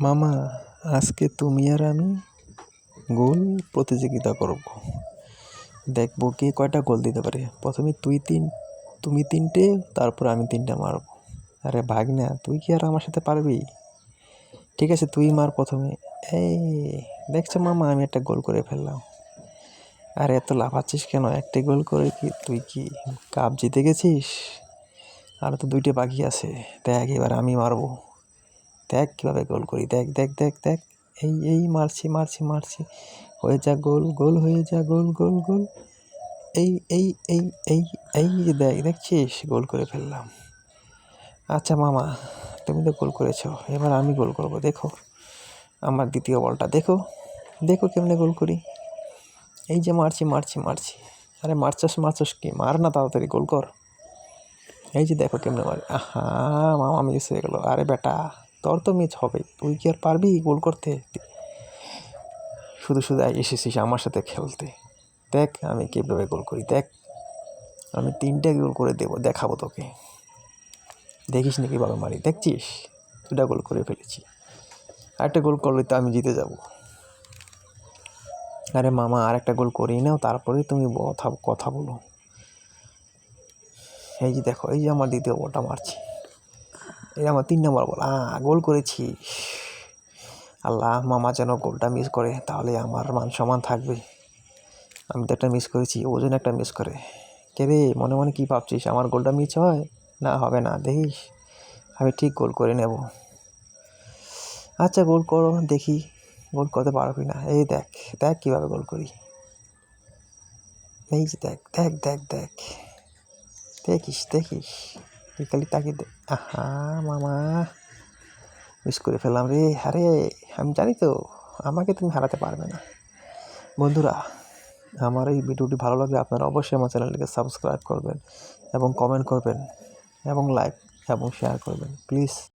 মামা, আজকে তুমি আর আমি গোল প্রতিযোগিতা করব। দেখব কে কয়টা গোল দিতে পারে। প্রথমে তুই তিন, তুমি তিনটে, তারপর আমি তিনটে মারব। আরে ভাগ না তুই কি আর আমার সাথে পারবি? ঠিক আছে, তুই মার প্রথমে। এই, দেখছ মামা, আমি একটা গোল করে ফেললাম। আরে এত লাফাচ্ছিস কেন? একটা গোল করে কি, তুই কি কাপ জিতে গেছিস? আর তো দুইটা বাকি আছে। দেখ, এবার আমি মারবো। দেখ কীভাবে গোল করি, দেখ দেখ দেখ দেখ। এই এই মারছি মারছি মারছি। হয়ে যা গোল গোল হয়ে যা, গোল গোল গোল। এই এই এই এই এই যে দেখ, দেখছিস? গোল করে ফেললাম। আচ্ছা মামা, তুমি তো গোল করেছ। এবার আমি গোল করব, দেখো। আমার দ্বিতীয় বলটা, দেখো। দেখো কেমনে গোল করি। এই যে মারছি মারছি মারছি। আরে মারছাস মারছাস কি? মার না তাড়াতাড়ি, গোল কর। এই যে দেখো কেমনে মারি। আহা, মামা মিস হয়ে গেলো। আরে বেটা। তোর তো মিস হবে। তুই কি আর পারবি গোল করতে? শুধু শুধু এসেছিস আমার সাথে খেলতে। দেখ আমি কীভাবে গোল করি, দেখ। আমি তিনটে গোল করে দেবো, দেখাবো তোকে। দেখিস না কীভাবে মারি, দেখছিস? দুটা গোল করে ফেলেছি। আরেকটা গোল করলে তো আমি জিতে যাব। আরে মামা আর একটা গোল করেই নাও, তারপরে তুমি কথা কথা বলো। এই যে দেখো, এই যে আমার দ্বিতীয় বলটা মারছি। এই আমার তিন নম্বর বল। আ গোল করেছি। আল্লাহ, মামা যেন গোলটা মিস করে, তাহলে আমার মান সম্মান থাকবে। আমি তো একটা মিস করেছি, ও যেন একটা মিস করে। কে রে, মনে মনে কী ভাবছিস? আমার গোলটা মিস হয়? না, হবে না, দেখিস। আমি ঠিক গোল করে নেব। আচ্ছা গোল করো, দেখি গোল করতে পারবি না এই দেখ দেখ কীভাবে গোল করি। এই যে দেখ দেখ দেখ দেখ। দেখিস দেখিস। খালি তাকে আহা, মামা। মিস করে ফেললাম রে। আরে, আমি জানি তো, আমাকে তুমি হারাতে পারবে না। বন্ধুরা, আমার এই ভিডিওটি ভালো লাগলে আপনারা অবশ্যই আমার চ্যানেলটিকে সাবস্ক্রাইব করবেন এবং কমেন্ট করবেন এবং লাইক এবং শেয়ার করবেন। প্লিজ